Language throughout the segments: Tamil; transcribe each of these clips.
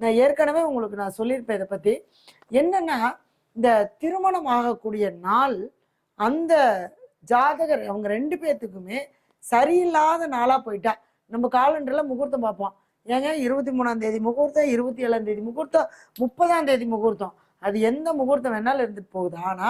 நான் ஏற்கனவே உங்களுக்கு நான் சொல்லியிருப்பேன் இதை பத்தி. என்னன்னா இந்த திருமணம் ஆகக்கூடிய நாள் அந்த ஜாதகர் அவங்க ரெண்டு பேர்த்துக்குமே சரியில்லாத நாளா போயிட்டா. நம்ம காலண்டர்ல முகூர்த்தம் பார்ப்போம். ஏங்க இருபத்தி மூணாம் தேதி முகூர்த்தம் இருபத்தி ஏழாம் தேதி முகூர்த்தம் முப்பதாம் தேதி முகூர்த்தம். அது எந்த முகூர்த்தம் வேணாலும் இருந்துட்டு போகுது. ஆனா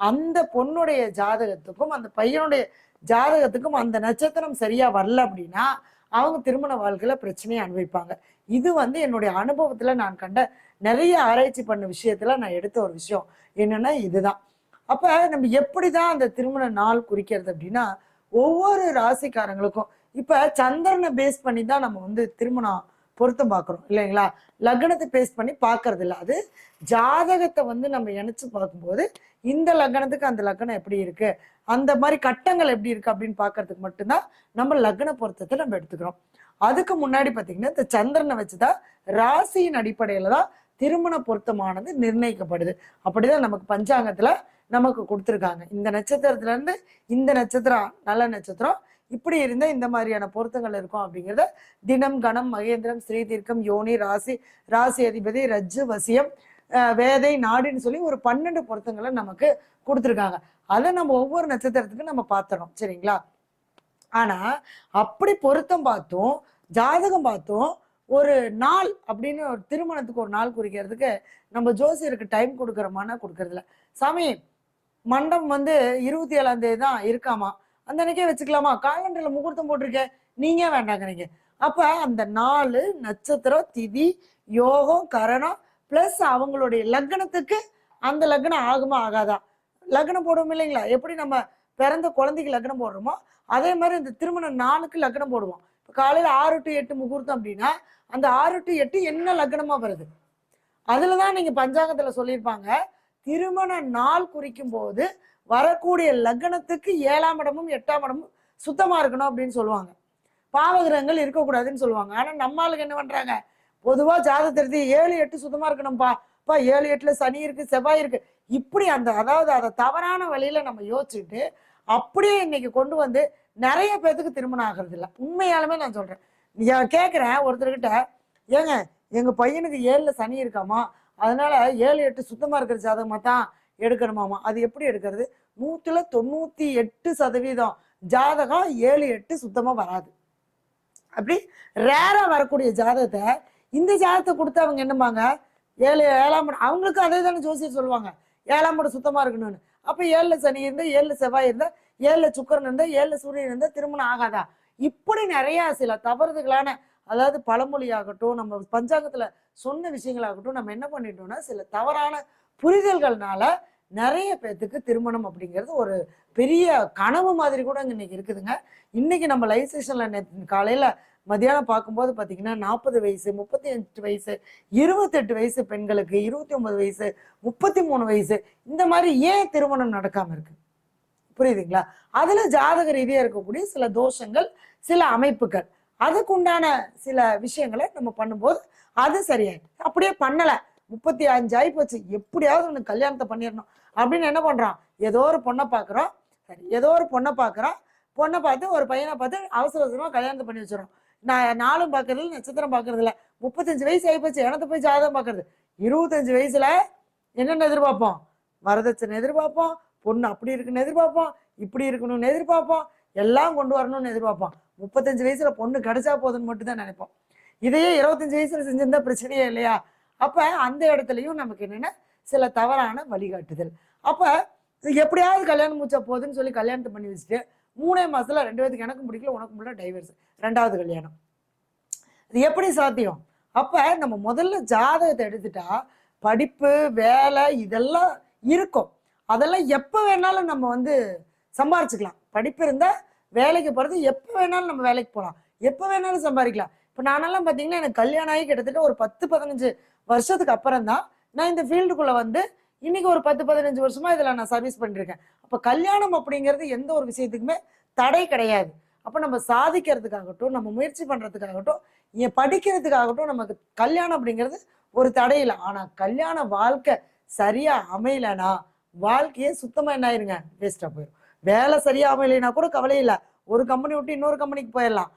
அந்த பொண்ணுடைய ஜாதகத்துக்கும் அந்த பையனுடைய ஜாதகத்துக்கும் அந்த நட்சத்திரம் சரியா வரல அப்படின்னா அவங்க திருமண வாழ்க்கையில பிரச்சனையை அனுபவிப்பாங்க. இது வந்து என்னுடைய அனுபவத்துல நான் கண்ட நிறைய ஆராய்ச்சி பண்ண விஷயத்துல நான் எடுத்த ஒரு விஷயம். என்னன்னா இதுதான். அப்ப நம்ம எப்படிதான் அந்த திருமண நாள் குறிக்கிறது அப்படின்னா ஒவ்வொரு ராசிக்காரங்களுக்கும் இப்ப சந்திரனை பேஸ் பண்ணி தான் நம்ம வந்து திருமணம் பொருத்தம் பார்க்குறோம் இல்லைங்களா? லக்னத்தை பேஸ் பண்ணி பார்க்கறது இல்ல அது ஜாதகத்தை வந்து நம்ம இணைச்சு பார்க்கும்போது இந்த லக்னத்துக்கு அந்த லக்னம் எப்படி இருக்கு? அந்த மாதிரி கட்டங்கள் எப்படி இருக்கு அப்படின்னு பார்க்கறதுக்கு மட்டும்தான் நம்ம லக்ன பொருத்தத்தை நம்ம எடுத்துக்கிறோம். அதுக்கு முன்னாடி பார்த்தீங்கன்னா இந்த சந்திரனை வச்சுதான் ராசியின் அடிப்படையில தான் திருமண பொருத்தமானது நிர்ணயிக்கப்படுது. அப்படிதான் நமக்கு பஞ்சாங்கத்துல நமக்கு கொடுத்துருக்காங்க. இந்த நட்சத்திரத்துல இருந்து இந்த நட்சத்திரம் நல்ல நட்சத்திரம் இப்படி இருந்தால் இந்த மாதிரியான பொருத்தங்கள் இருக்கும் அப்படிங்கிறத தினம் கணம் மகேந்திரம் ஸ்ரீ தீர்க்கம் யோனி ராசி ராசி அதிபதி ரஜ்ஜு வசியம் வேதை நாடுன்னு சொல்லி ஒரு பன்னெண்டு பொருத்தங்களை நமக்கு கொடுத்துருக்காங்க. அதை நம்ம ஒவ்வொரு நட்சத்திரத்துக்கும் நம்ம பார்த்துறோம் சரிங்களா? ஆனா அப்படி பொருத்தம் பார்த்தும் ஜாதகம் பார்த்தும் ஒரு நாள் அப்படின்னு ஒரு திருமணத்துக்கு ஒரு நாள் குறிக்கிறதுக்கு நம்ம ஜோசியருக்கு டைம் கொடுக்குறோமானா கொடுக்கறதில்ல. சாமி மண்டபம் வந்து இருபத்தி ஏழாம் தேதி தான் இருக்காமா? அந்த அன்னைக்கே வச்சுக்கலாமா காலண்டர்ல முகூர்த்தம் போட்டிருக்கேன் நீங்க வேண்டாங்கிறீங்க? அப்ப அந்த நாலு நட்சத்திரம் திதி யோகம் கரணம் பிளஸ் அவங்களுடைய லக்னத்துக்கு அந்த லக்னம் ஆகுமா ஆகாதா? லக்னம் போடுவோம் இல்லைங்களா? எப்படி நம்ம பிறந்த குழந்தைக்கு லக்னம் போடுறோமோ அதே மாதிரி இந்த திருமண நாளுக்கு லக்னம் போடுவோம். இப்போ காலையில் ஆறு டு எட்டு முகூர்த்தம் அப்படின்னா அந்த ஆறு டு எட்டு என்ன லக்னமாக வருது? அதில் தான் நீங்கள் பஞ்சாங்கத்தில் சொல்லியிருப்பாங்க திருமண நாள் குறிக்கும் போது வரக்கூடிய லக்னத்துக்கு ஏழாம் இடமும் எட்டாம் இடமும் சுத்தமாக இருக்கணும் அப்படின்னு சொல்லுவாங்க. பாவகிரகங்கள் இருக்கக்கூடாதுன்னு சொல்லுவாங்க. ஆனால் நம்ம என்ன பண்ணுறாங்க பொதுவாக ஜாதகத்தை ஏழு எட்டு சுத்தமாக இருக்கணும்ப்பா அப்பா ஏழு எட்டில் சனி இருக்குது செவ்வாய் இருக்குது இப்படி அந்த அதாவது அதை தவறான வழியில் நம்ம யோசிச்சுட்டு அப்படியே இன்னைக்கு கொண்டு வந்து நிறைய பேர்த்துக்கு திருமணம் ஆகிறது இல்லை. உண்மையாலுமே நான் சொல்கிறேன் நான் கேட்குறேன் ஒருத்தர்கிட்ட ஏங்க எங்கள் பையனுக்கு ஏழில் சனி இருக்காமா? அதனால ஏழு எட்டு சுத்தமாக இருக்கிற ஜாதகமாக தான் எடுக்கணுமாமா? அது எப்படி எடுக்கிறது? நூத்துல தொண்ணூத்தி எட்டு சதவீதம் ஜாதகம் ஏழு எட்டு சுத்தமா வராது. அப்படி ரேரா வரக்கூடிய ஜாதகத்தை இந்த ஜாதகத்தை கொடுத்து அவங்க என்னம்பாங்க? ஏழு ஏழாம் படம் அவங்களுக்கு அதே தானே ஜோசியர் சொல்லுவாங்க. ஏழாம் படம் சுத்தமா இருக்கணும்னு. அப்ப ஏழுல சனி இருந்தால் ஏழுல செவ்வாய் இருந்தா ஏழுல சுக்கரன் இருந்தால் ஏழுல சூரியன் இருந்தால் திருமணம் ஆகாதா? இப்படி நிறையா சில தவறுதுகளான அதாவது பழமொழியாகட்டும் நம்ம பஞ்சாங்கத்துல சொன்ன விஷயங்களாகட்டும் நம்ம என்ன பண்ணிட்டோம்னா சில தவறான புரிதல்கள்னால நிறைய பேர்த்துக்கு திருமணம் அப்படிங்கிறது ஒரு பெரிய கனவு மாதிரி கூட அங்கே இன்னைக்கு இருக்குதுங்க. இன்னைக்கு நம்ம லைவ் செஷன்ல நேத்து காலையில மதியானம் பார்க்கும்போது பார்த்தீங்கன்னா நாற்பது வயசு முப்பத்தி அஞ்சு வயசு இருபத்தெட்டு வயசு பெண்களுக்கு இருபத்தி ஒன்பது வயசு முப்பத்தி மூணு வயசு இந்த மாதிரி ஏன் திருமணம் நடக்காம இருக்கு? புரியுதுங்களா? அதுல ஜாதக ரீதியாக இருக்கக்கூடிய சில தோஷங்கள் சில அமைப்புகள். அதுக்குண்டான சில விஷயங்களை நம்ம பண்ணும்போது அது சரியாயிடும் அப்படியே பண்ணலை. முப்பத்தி அஞ்சு ஆகி போச்சு எப்படியாவது ஒன்று கல்யாணத்தை பண்ணிடணும். அப்படின்னு என்ன பண்ணுறான் ஏதோ ஒரு பொண்ணை பார்க்குறோம். சரி ஏதோ ஒரு பொண்ணை பார்க்குறோம். பொண்ணை பார்த்து ஒரு பையனை பார்த்து அவசர அவசரமாக கல்யாணத்தை பண்ணி வச்சிடறோம். நான் நாளும் பார்க்கறது நட்சத்திரம் பார்க்கறது முப்பத்தஞ்சு வயசு ஆகி போச்சு எனத்த போய் ஜாதகம் பார்க்கறது. இருபத்தஞ்சு வயசுல என்னென்ன எதிர்பார்ப்போம்? வரதட்சணை எதிர்பார்ப்போம். பொண்ணு அப்படி இருக்குன்னு எதிர்பார்ப்போம். இப்படி இருக்கணும்னு எதிர்பார்ப்போம். எல்லாம் கொண்டு வரணும்னு எதிர்பார்ப்போம். முப்பத்தஞ்சு வயசுல பொண்ணு கிடைச்சா போதுன்னு மட்டும் தான் நினைப்போம். இதையே இருபத்தஞ்சு வயசுல செஞ்சிருந்தா பிரச்சனையே இல்லையா? அப்போ அந்த இடத்துலையும் நமக்கு என்னென்ன? சில தவறான வழிகாட்டுதல். அப்போ எப்படியாவது கல்யாணம் முடிச்சா போதுன்னு சொல்லி கல்யாணத்தை பண்ணி வச்சுட்டு மூணே மாதத்தில் ரெண்டு பேருக்கு எனக்கும் பிடிக்கல உனக்கு முடியல டைவர்ஸ் ரெண்டாவது கல்யாணம். இது எப்படி சாத்தியம்? அப்போ நம்ம முதல்ல ஜாதகத்தை எடுத்துட்டா படிப்பு வேலை இதெல்லாம் இருக்கும். அதெல்லாம் எப்போ வேணாலும் நம்ம வந்து சம்பாரிச்சுக்கலாம். படிப்பு இருந்தால் வேலைக்கு போகிறது எப்போ வேணாலும் நம்ம வேலைக்கு போகலாம் எப்போ வேணாலும் சம்பாதிக்கலாம். இப்போ நானெல்லாம் பார்த்தீங்கன்னா எனக்கு கல்யாணம் ஆகி கிட்டத்தட்ட ஒரு பத்து பதினஞ்சு வருஷத்துக்கு அப்புறம் தான் நான் இந்த ஃபீல்டுக்குள்ளே வந்து இன்னைக்கு ஒரு பத்து பதினஞ்சு வருஷமா இதில் நான் சர்வீஸ் பண்ணிருக்கேன். அப்போ கல்யாணம் அப்படிங்கிறது எந்த ஒரு விஷயத்துக்குமே தடை கிடையாது. அப்போ நம்ம சாதிக்கிறதுக்காகட்டும் நம்ம முயற்சி பண்ணுறதுக்காகட்டும் என் படிக்கிறதுக்காகட்டும் நமக்கு கல்யாணம் அப்படிங்கிறது ஒரு தடை இல்லை. கல்யாண வாழ்க்கை சரியாக அமையலைன்னா வாழ்க்கையே சுத்தமாக என்ன ஆயிருங்க? வேஸ்ட்டாக போயிடும் வேலை சரியாக அமையலைனா கூட கவலை இல்லை. ஒரு கம்பெனி விட்டு இன்னொரு கம்பெனிக்கு போயிடலாம்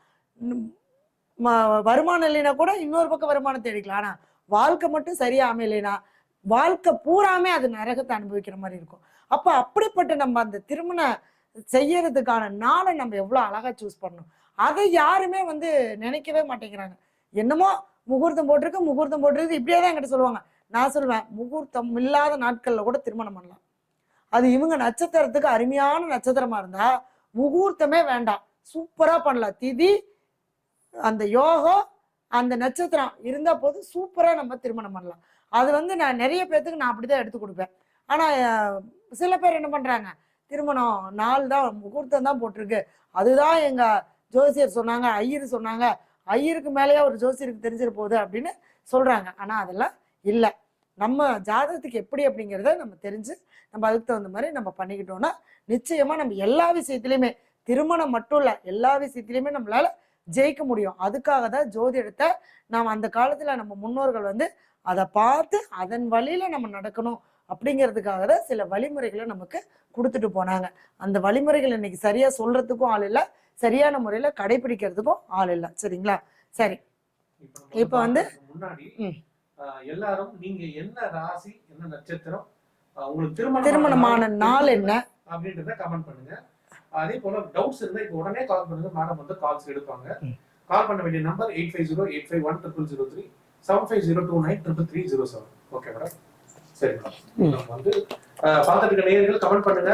வருமானம் இல்லைனா கூட இன்னொரு பக்கம் வருமானம் தேடிக்கலாம். ஆனால் வாழ்க்கை மட்டும் சரியா அமையலைனா வாழ்க்கை பூராமே அது நரகத்தை அனுபவிக்கிற மாதிரி இருக்கும். அப்போ அப்படிப்பட்ட நம்ம அந்த திருமணம் செய்யறதுக்கான நாளை நம்ம எவ்வளோ அழகா சூஸ் பண்ணணும். அதை யாருமே வந்து நினைக்கவே மாட்டேங்கிறாங்க. என்னமோ முகூர்த்தம் போட்டிருக்கு முகூர்த்தம் போட்டிருக்கு. இப்படியே தான் என்கிட்ட சொல்லுவாங்க. நான் சொல்லுவேன் முகூர்த்தம் இல்லாத நாட்களில் கூட திருமணம் பண்ணலாம். அது இவங்க நட்சத்திரத்துக்கு அருமையான நட்சத்திரமா இருந்தா முகூர்த்தமே வேண்டாம். சூப்பராக பண்ணலாம். திதி அந்த யோகம் அந்த நட்சத்திரம் இருந்தால் போதும் சூப்பராக நம்ம திருமணம் பண்ணலாம். அது வந்து நான் நிறைய பேர்த்துக்கு நான் அப்படி தான் எடுத்து கொடுப்பேன். ஆனால் சில பேர் என்ன பண்ணுறாங்க திருமணம் நாள் தான் முகூர்த்தம் தான் போட்டிருக்கு. அதுதான் எங்கள் ஜோசியர் சொன்னாங்க ஐயர் சொன்னாங்க ஐயருக்கு மேலேயே ஒரு ஜோசியருக்கு தெரிஞ்சிட போகுது அப்படின்னு சொல்கிறாங்க ஆனால் அதெல்லாம் இல்லை. நம்ம ஜாதகத்துக்கு எப்படி அப்படிங்கிறத நம்ம தெரிஞ்சு நம்ம அதுக்கு தகுந்த மாதிரி நம்ம பண்ணிக்கிட்டோம்னா நிச்சயமாக நம்ம எல்லா விஷயத்துலையுமே திருமணம் மட்டும் இல்லை எல்லா விஷயத்துலையுமே நம்மளால் ஜெயிக்க முடியும். அதுக்காக தான் ஜோதிடத்தை நாம் அந்த காலத்துல நம்ம முன்னோர்கள் வந்து அதை பார்த்து அதன் வழியில நம்ம நடக்கணும் அப்படிங்கிறதுக்காக தான் சில வழிமுறைகளை நமக்கு கொடுத்துட்டு போனாங்க. அந்த வழிமுறைகள் இன்னைக்கு சரியா சொல்றதுக்கும் ஆள் இல்லை. சரியான முறையில கடைபிடிக்கிறதுக்கும் ஆள் இல்லை. சரிங்களா? சரி. இப்ப வந்து- எல்லாரும் நீங்க என்ன ராசி என்ன நட்சத்திரம் உங்களுக்கு திருமணம் திருமணமான நாள் என்ன? அப்படின்றத கமெண்ட் பண்ணுங்க. அதே போல டவுட்ஸ் இருந்தா இப்போ உடனே கால் பண்ணுங்க. மேடம் வந்து கால்ஸ் எடுப்பாங்க. கால் பண்ண வேண்டிய number eight five zero eight five one triple zero three seven five zero two nine triple three zero seven okay madam சரி மேடம் வந்து பார்த்துட்டு இருக்க நேயர்கள் கமெண்ட் பண்ணுங்க.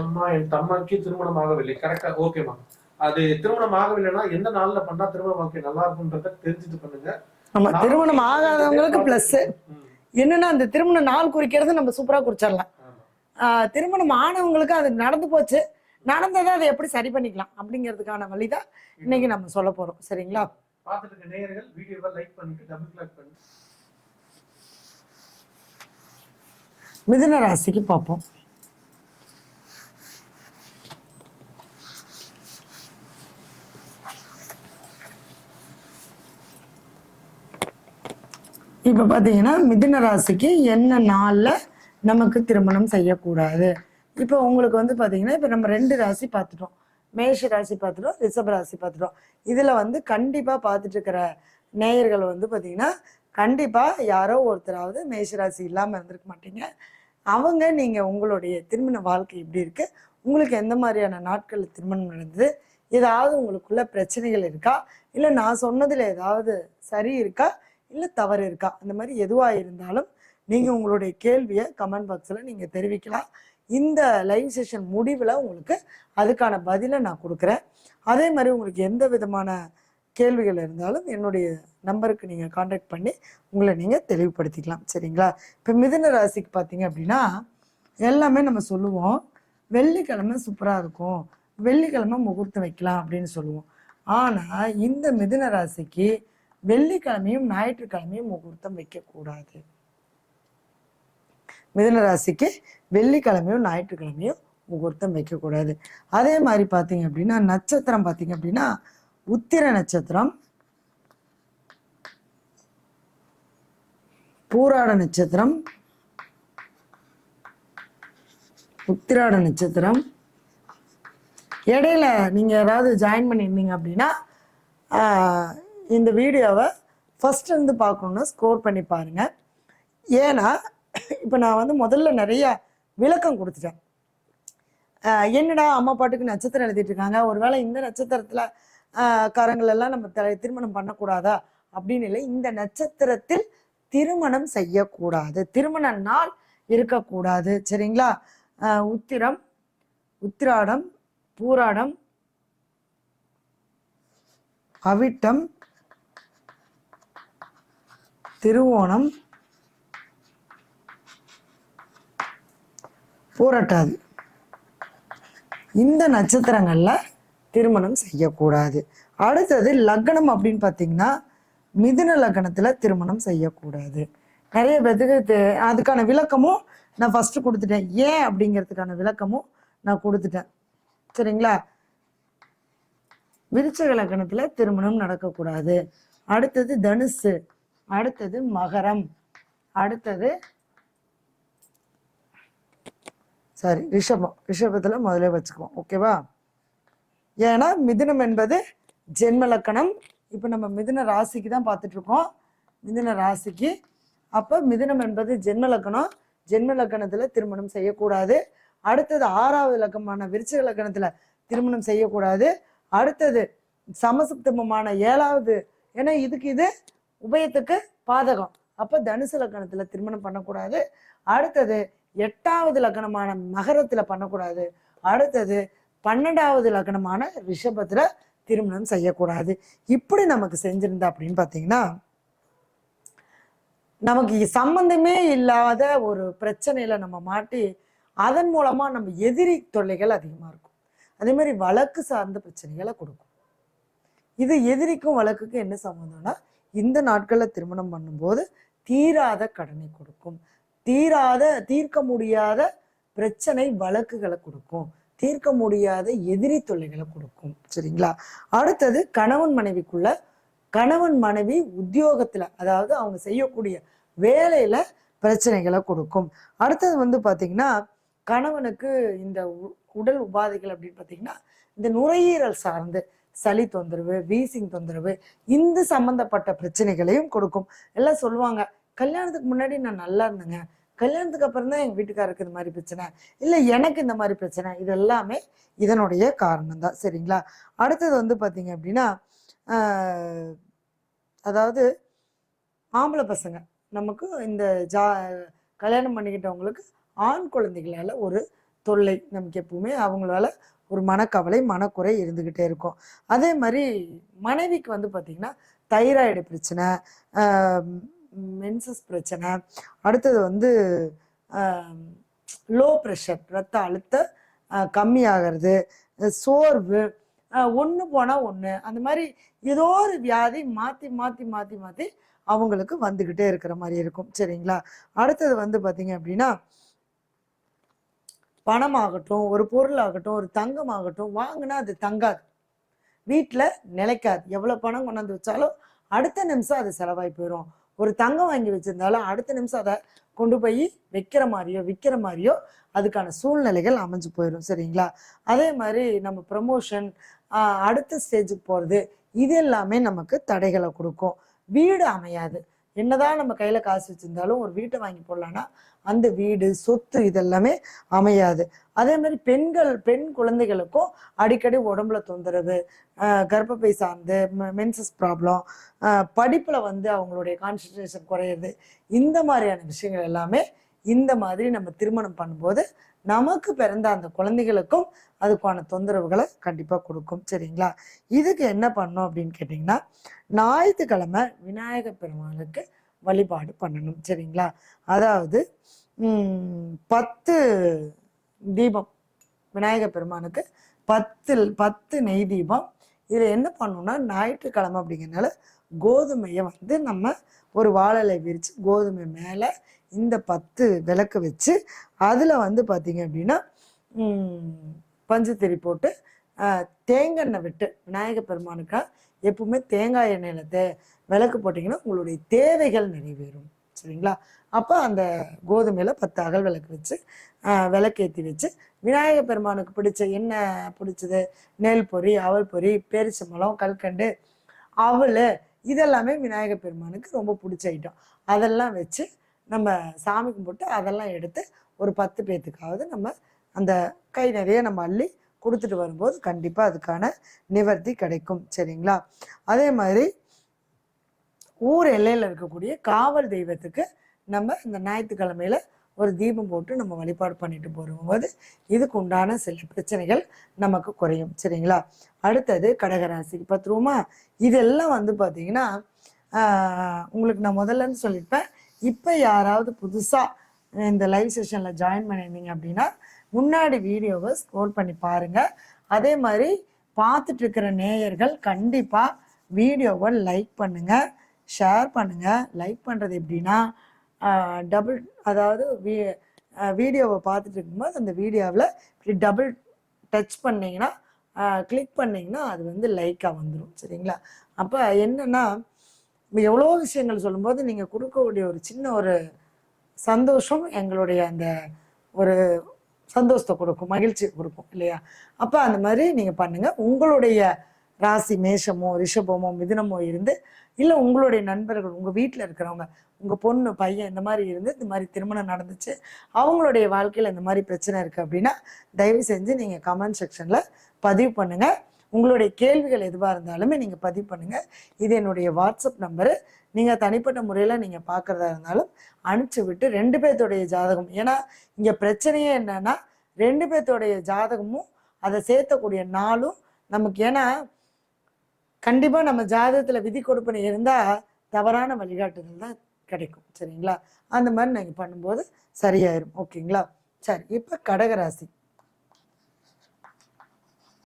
அம்மா என் தம்மாக்கு திருமணம் ஆகவில்லை. கரெக்டா ஓகே மேம் அது திருமணம் ஆகவில்லைன்னா எந்த நாள்ல பண்ணா திருமண வாழ்க்கை நல்லா இருக்கும்ன்றத தெரிஞ்சுட்டு பண்ணுங்க. நம்ம திருமணம் ஆகாதவங்களுக்கு பிளஸ் என்னன்னா அந்த திருமண நாள் குறிக்கிறது நம்ம சூப்பரா குறிச்சிடலாம் ஆமா. திருமணம் ஆனவங்களுக்கு அது நடந்து போச்சு. நடந்ததை அதை எப்படி சரி பண்ணிக்கலாம் அப்படிங்கிறதுக்கான வழிதான் இன்னைக்கு நம்ம சொல்ல போறோம். சரிங்களா? பார்த்துட்டு நேயர்கள் வீடியோவை லைக் பண்ணிட்டு டபுள் கிளிக் பண்ணி. மிதுன ராசிக்கு பார்ப்போம். இப்ப பாத்தீங்கன்னா மிதுன ராசிக்கு என்ன நாள்ல நமக்கு திருமணம் செய்யக்கூடாது? இப்போ உங்களுக்கு வந்து பாத்தீங்கன்னா இப்ப நம்ம ரெண்டு ராசி பார்த்துட்டோம் மேஷ ராசி பார்த்துட்டோம் ரிஷப ராசி பார்த்துட்டோம் இதுல வந்து கண்டிப்பா பார்த்துட்டு இருக்கிற நேயர்கள் வந்து பாத்தீங்கன்னா கண்டிப்பா யாரோ ஒருத்தராவது மேஷ ராசி இல்லாம இருந்திருக்க மாட்டீங்க. அவங்க நீங்க உங்களுடைய திருமண வாழ்க்கை எப்படி இருக்கு? உங்களுக்கு எந்த மாதிரியான நாட்களில் திருமணம் நடந்தது? ஏதாவது உங்களுக்குள்ள பிரச்சனைகள் இருக்கா? இல்ல நான் சொன்னதுல ஏதாவது சரி இருக்கா? இல்ல தவறு இருக்கா? அந்த மாதிரி எதுவா இருந்தாலும் நீங்க உங்களுடைய கேள்வியை கமெண்ட் பாக்ஸ்ல நீங்க தெரிவிக்கலாம். இந்த லைவ் செஷன் முடிவில் உங்களுக்கு அதுக்கான பதிலை நான் கொடுக்குறேன். அதே மாதிரி உங்களுக்கு எந்த விதமான கேள்விகள் இருந்தாலும் என்னுடைய நம்பருக்கு நீங்கள் காண்டாக்ட் பண்ணி உங்களை நீங்கள் தெளிவுபடுத்திக்கலாம். சரிங்களா? இப்போ மிதுன ராசிக்கு பார்த்தீங்க அப்படின்னா எல்லாமே நம்ம சொல்லுவோம். வெள்ளிக்கிழமை சூப்பராக இருக்கும். வெள்ளிக்கிழமை முகூர்த்தம் வைக்கலாம் அப்படின்னு சொல்லுவோம். ஆனால் இந்த மிதுன ராசிக்கு வெள்ளிக்கிழமையும் ஞாயிற்றுக்கிழமையும் முகூர்த்தம் வைக்கக்கூடாது. மிதுன ராசிக்கு வெள்ளிக்கிழமையும் ஞாயிற்றுக்கிழமையும் முகூர்த்தம் வைக்கக்கூடாது. அதே மாதிரி பார்த்தீங்க அப்படின்னா நட்சத்திரம் பார்த்தீங்க அப்படின்னா உத்திர நட்சத்திரம் பூராட நட்சத்திரம் உத்திராட நட்சத்திரம். இடையில நீங்கள் ஏதாவது ஜாயின் பண்ணியிருந்தீங்க அப்படின்னா இந்த வீடியோவை ஃபஸ்ட்டு இருந்து பார்க்கணுன்னா ஸ்கோர் பண்ணி பாருங்கள் ஏன்னா இப்போ நான் வந்து முதல்ல நிறைய விளக்கம் கொடுத்துட்டேன். என்னடா அம்மா பாட்டுக்கு நட்சத்திரம் எழுதிட்டு இருக்காங்க? ஒருவேளை இந்த நட்சத்திரத்தில் காரங்களெல்லாம் நம்ம திருமணம் பண்ணக்கூடாதா? அப்படின்னு இல்லை. இந்த நட்சத்திரத்தில் திருமணம் செய்யக்கூடாது. திருமண நாள் இருக்கக்கூடாது. சரிங்களா? ஆஹ் உத்திரம் உத்திராடம் பூராடம் அவிட்டம் திருவோணம் போராட்டாது. இந்த நட்சத்திரங்களில் திருமணம் செய்யக்கூடாது. அடுத்தது லக்னம் அப்படின்னு பார்த்தீங்கன்னா மிதுன லக்னத்தில் திருமணம் செய்யக்கூடாது. நிறைய பேத்துக்கு அதுக்கான விளக்கமும் நான் ஃபஸ்ட்டு கொடுத்துட்டேன். ஏன் அப்படிங்கிறதுக்கான விளக்கமும் நான் கொடுத்துட்டேன். சரிங்களா? விருச்சக லக்னத்தில் திருமணம் நடக்கக்கூடாது. அடுத்தது தனுசு அடுத்தது மகரம் அடுத்தது சாரி ரிஷபம். ரிஷபத்தில் முதல்ல வச்சுக்குவோம். ஓகேவா ஏன்னா மிதுனம் என்பது ஜென்ம லக்கணம். இப்போ நம்ம மிதுன ராசிக்கு தான் பார்த்துட்டு இருக்கோம் மிதுன ராசிக்கு. அப்போ மிதுனம் என்பது ஜென்ம லக்கணம். ஜென்ம திருமணம் செய்யக்கூடாது. அடுத்தது ஆறாவது லக்கமான விருச்சிக லக்கணத்தில் திருமணம் செய்யக்கூடாது. அடுத்தது சமசப்தமமான ஏழாவது. ஏன்னா இதுக்கு இது உபயத்துக்கு பாதகம். அப்போ தனுசு லக்கணத்தில் திருமணம் பண்ணக்கூடாது. அடுத்தது எட்டாவது லக்னமான மகரத்துல பண்ணக்கூடாது. அடுத்தது பன்னெண்டாவது லக்னமான ரிஷபத்துல திருமணம் செய்யக்கூடாது. இப்படி நமக்கு செஞ்சிருந்தா அப்படின்னு பார்த்தீங்கன்னா நமக்கு சம்பந்தமே இல்லாத ஒரு பிரச்சனையில நம்ம மாட்டி அதன் மூலமா நம்ம எதிரி தொல்லைகள் அதிகமா இருக்கும். அதே மாதிரி வழக்கு சார்ந்த பிரச்சனைகளை கொடுக்கும். இது எதிரிக்கும் வழக்குக்கும் என்ன சம்மந்தம்னா இந்த நாட்கள்ல திருமணம் பண்ணும்போது தீராத கடனை கொடுக்கும். தீராத தீர்க்க முடியாத பிரச்சனை வழக்குகளை கொடுக்கும். தீர்க்க முடியாத எதிரி தொல்லைகளை கொடுக்கும். சரிங்களா? அடுத்தது கணவன் மனைவிக்குள்ள கணவன் மனைவி உத்தியோகத்துல அதாவது அவங்க செய்யக்கூடிய வேலையில பிரச்சனைகளை கொடுக்கும். அடுத்தது வந்து பாத்தீங்கன்னா கணவனுக்கு இந்த உ- உடல் உபாதைகள் அப்படின்னு பாத்தீங்கன்னா இந்த நுரையீரல் சார்ந்து சளி தொந்தரவு வீசிங் தொந்தரவு இந்த சம்பந்தப்பட்ட பிரச்சனைகளையும் கொடுக்கும். எல்லாம் சொல்லுவாங்க. கல்யாணத்துக்கு முன்னாடி நான் நல்லா இருந்தேங்க. கல்யாணத்துக்கு அப்புறம் தான் எங்கள் வீட்டுக்காரருக்கு இந்த மாதிரி பிரச்சனை. இல்லை எனக்கு இந்த மாதிரி பிரச்சனை. இது எல்லாமே இதனுடைய காரணம் தான். சரிங்களா? அடுத்தது வந்து பார்த்தீங்க அப்படின்னா அதாவது ஆம்பளை பசங்க. நமக்கு இந்த ஜா கல்யாணம் பண்ணிக்கிட்டவங்களுக்கு ஆண் குழந்தைகளால் ஒரு தொல்லை நமக்கு எப்பவுமே அவங்களால ஒரு மனக்கவலை மனக்குறை இருந்துக்கிட்டே இருக்கும். அதே மாதிரி மனைவிக்கு வந்து பார்த்திங்கன்னா தைராய்டு பிரச்சனை மென்சஸ் பிரச்சனை. அடுத்தது வந்து லோ ப்ரெஷர் ரத்த அழுத்த கம்மியாகிறது சோர்வு ஒன்று போனால் ஒன்று அந்த மாதிரி ஏதோ ஒரு வியாதி மாற்றி மாற்றி மாற்றி மாற்றி அவங்களுக்கு வந்துக்கிட்டே இருக்கிற மாதிரி இருக்கும். சரிங்களா? அடுத்தது வந்து பார்த்தீங்க அப்படின்னா பணமாகட்டும் ஒரு பொருளாகட்டும் ஒரு தங்கமாகட்டும் வாங்கினா அது தங்காது. வீட்டில் நிலைக்காது. எவ்வளோ பணம் கொண்டாந்து வச்சாலும் அடுத்த நிமிஷம் அது செலவாகி போயிடும் ஒரு தங்கம் வாங்கி வச்சிருந்தாலும் அடுத்த நிமிஷம் அதை கொண்டு போய் வைக்கிற மாதிரியோ விற்கிற மாதிரியோ அதுக்கான சூழ்நிலைகள் அமைஞ்சு போயிடும் சரிங்களா? அதே மாதிரி நம்ம ப்ரமோஷன் அடுத்த ஸ்டேஜுக்கு போகிறது இது எல்லாமே நமக்கு தடைகளை கொடுக்கும். வீடு அமையாது. என்னதான் நம்ம கையில் காசு வச்சிருந்தாலும் ஒரு வீட்டை வாங்கி போடலான்னா அந்த வீடு சொத்து இதெல்லாமே அமையாது. அதே மாதிரி பெண்கள் பெண் குழந்தைகளுக்கும் அடிக்கடி உடம்புல தொந்தரவு ஆஹ் கர்ப்பப்பை சார்ந்து மென்சஸ் ப்ராப்ளம் படிப்பில் வந்து அவங்களுடைய கான்சன்ட்ரேஷன் குறையிறது இந்த மாதிரியான விஷயங்கள் எல்லாமே இந்த மாதிரி நம்ம திருமணம் பண்ணும்போது நமக்கு பிறந்த அந்த குழந்தைகளுக்கும் அதுக்கான தொந்தரவுகளை கண்டிப்பாக கொடுக்கும். சரிங்களா? இதுக்கு என்ன பண்ணணும் அப்படின்னு கேட்டிங்கன்னா ஞாயிற்றுக்கிழமை விநாயகர் பெருமாளுக்கு வழிபாடு பண்ணணும். சரிங்களா? அதாவது பத்து தீபம் விநாயகர் பெருமானுக்கு பத்தில் பத்து நெய் தீபம். இதில் என்ன பண்ணணும்னா ஞாயிற்றுக்கிழமை அப்படிங்கிறனால கோதுமையை வந்து நம்ம ஒரு வாழலை விரித்து கோதுமை மேலே இந்த பத்து விளக்கு வச்சு அதில் வந்து பார்த்திங்க அப்படின்னா ம், பஞ்சுத்திரி போட்டு ஆஹ், தேங்காய் விட்டு விநாயகர் பெருமானுக்காக எப்பவுமே தேங்காய் எண்ணெயில் தே விளக்கு போட்டிங்கன்னா உங்களுடைய தேவைகள் நிறைவேறும். சரிங்களா? அப்போ அந்த கோதுமையில் பத்து அகல் விளக்கு வச்சு விளக்கேற்றி வச்சு விநாயகர் பெருமானுக்கு பிடிச்ச என்ன பிடிச்சது நெல் பொரி அவல் பொரி பேரிச்சம்பழம் கல்கண்டு அவள் இதெல்லாமே விநாயகர் பெருமானுக்கு ரொம்ப பிடிச்ச ஐட்டம் அதெல்லாம் வச்சு நம்ம சாமி கும்பிட்டு அதெல்லாம் எடுத்து ஒரு பத்து பேத்துக்காவது நம்ம அந்த கை நிறைய நம்ம அள்ளி கொடுத்துட்டு வரும்போது கண்டிப்பாக அதுக்கான நிவர்த்தி கிடைக்கும். சரிங்களா? அதே மாதிரி ஊர் எல்லையில் இருக்கக்கூடிய காவல் தெய்வத்துக்கு நம்ம இந்த ஞாயிற்றுக்கிழமையில ஒரு தீபம் போட்டு நம்ம வழிபாடு பண்ணிட்டு போகும்போது இதுக்கு உண்டான சில பிரச்சனைகள் நமக்கு குறையும். சரிங்களா? அடுத்தது கடகராசி. பார்த்துருவோமா இதெல்லாம் வந்து பார்த்தீங்கன்னா உங்களுக்கு நான் முதல்லன்னு சொல்லியிருப்பேன். இப்போ யாராவது புதுசாக இந்த லைவ் செஷனில் ஜாயின் பண்ணியிருந்தீங்க அப்படின்னா முன்னாடி வீடியோவை ஸ்க்ரோல் பண்ணி பாருங்கள் அதே மாதிரி பார்த்துட்டு இருக்கிற நேயர்கள் கண்டிப்பாக வீடியோவை லைக் பண்ணுங்கள் ஷேர் பண்ணுங்கள் லைக் பண்ணுறது எப்படின்னா டபுள் அதாவது வீ வீடியோவை பார்த்துட்டு இருக்கும்போது அந்த வீடியோவில் இப்படி டபுள் டச் பண்ணிங்கன்னா கிளிக் பண்ணிங்கன்னா அது வந்து லைக்காக வந்துடும் சரிங்களா? அப்போ என்னென்னா எவ்வளோ விஷயங்கள் சொல்லும்போது நீங்கள் கொடுக்கக்கூடிய ஒரு சின்ன ஒரு சந்தோஷம் எங்களுடைய அந்த ஒரு சந்தோஷத்தை கொடுக்கும் மகிழ்ச்சியை கொடுக்கும் இல்லையா? அப்போ அந்த மாதிரி நீங்கள் பண்ணுங்கள் உங்களுடைய ராசி மேஷமோ ரிஷபமோ மிதினமோ இருந்து இல்லை உங்களுடைய நண்பர்கள் உங்கள் வீட்டில் இருக்கிறவங்க உங்கள் பொண்ணு பையன் இந்த மாதிரி இருந்து இந்த மாதிரி திருமணம் நடந்துச்சு அவங்களுடைய வாழ்க்கையில் இந்த மாதிரி பிரச்சனை இருக்குது அப்படின்னா தயவு செஞ்சு நீங்கள் கமெண்ட் செக்ஷனில் பதிவு பண்ணுங்கள் உங்களுடைய கேள்விகள் எதுவாக இருந்தாலுமே நீங்கள் பதிவு பண்ணுங்கள் இது என்னுடைய வாட்ஸ்அப் நம்பரு நீங்கள் தனிப்பட்ட முறையில் நீங்கள் பார்க்குறதா இருந்தாலும் அனுப்பிச்சி விட்டு ரெண்டு பேர்த்தோடைய ஜாதகம் ஏன்னா இங்கே பிரச்சனையே என்னன்னா ரெண்டு பேர்த்தோடைய ஜாதகமும் அதை சேர்த்தக்கூடிய நாளும் நமக்கு ஏன்னா கண்டிப்பாக நம்ம ஜாதகத்தில் விதி கொடுப்பனை இருந்தால் தவறான வழிகாட்டுதல் தான் கிடைக்கும். சரிங்களா? அந்த மாதிரி நீங்கள் பண்ணும்போது சரியாயிரும். ஓகேங்களா? சரி இப்போ கடகராசி.